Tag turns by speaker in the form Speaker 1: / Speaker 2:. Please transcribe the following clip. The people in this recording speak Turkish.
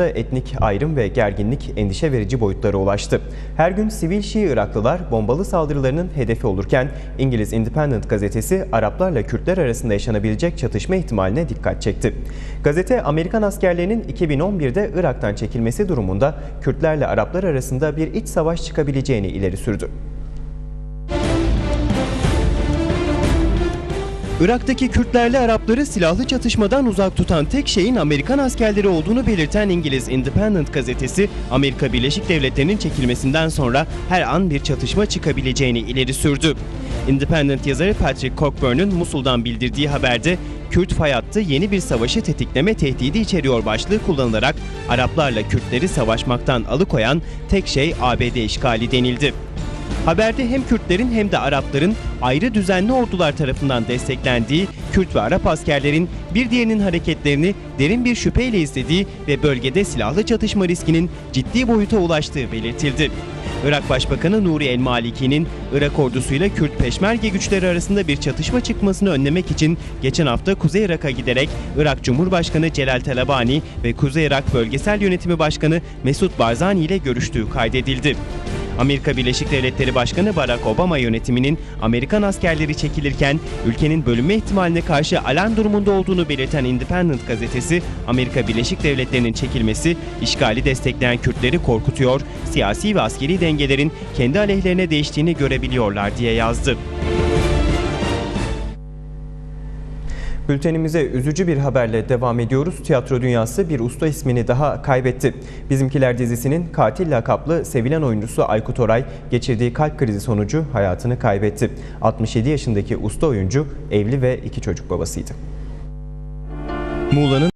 Speaker 1: etnik ayrım ve gerginlik endişe verici boyutlara ulaştı. Her gün sivil Şii Iraklılar bombalı saldırılarının hedefi olurken İngiliz Independent gazetesi Araplarla Kürtler arasında yaşanabilecek çatışma ihtimaline dikkat çekti. Gazete Amerikan askerlerinin 2011'de Irak'tan çekilmesi durumunda Kürtlerle Araplar arasında bir iç savaş çıkabileceğini ileri sürdü. Irak'taki Kürtlerle Arapları silahlı çatışmadan uzak tutan tek şeyin Amerikan askerleri olduğunu belirten İngiliz Independent gazetesi, Amerika Birleşik Devletleri'nin çekilmesinden sonra her an bir çatışma çıkabileceğini ileri sürdü. Independent yazarı Patrick Cockburn'un Musul'dan bildirdiği haberde Kürt fay yeni bir savaşı tetikleme tehdidi içeriyor başlığı kullanılarak Araplarla Kürtleri savaşmaktan alıkoyan tek şey ABD işgali denildi. Haberde hem Kürtlerin hem de Arapların ayrı düzenli ordular tarafından desteklendiği Kürt ve Arap askerlerin bir diğerinin hareketlerini derin bir şüpheyle izlediği ve bölgede silahlı çatışma riskinin ciddi boyuta ulaştığı belirtildi. Irak Başbakanı Nuri El Maliki'nin Irak ordusuyla Kürt peşmerge güçleri arasında bir çatışma çıkmasını önlemek için geçen hafta Kuzey Irak'a giderek Irak Cumhurbaşkanı Celal Talabani ve Kuzey Irak Bölgesel Yönetimi Başkanı Mesut Barzani ile görüştüğü kaydedildi. Amerika Birleşik Devletleri Başkanı Barack Obama yönetiminin Amerikan askerleri çekilirken ülkenin bölünme ihtimaline karşı alarm durumunda olduğunu belirten Independent gazetesi, Amerika Birleşik Devletleri'nin çekilmesi işgali destekleyen Kürtleri korkutuyor, siyasi ve askeri dengelerin kendi aleyhlerine değiştiğini görebiliyorlar diye yazdı. Bültenimize üzücü bir haberle devam ediyoruz. Tiyatro dünyası bir usta ismini daha kaybetti. Bizimkiler dizisinin katil lakaplı sevilen oyuncusu Aykut Oray geçirdiği kalp krizi sonucu hayatını kaybetti. 67 yaşındaki usta oyuncu evli ve iki çocuk babasıydı. Muğla'nın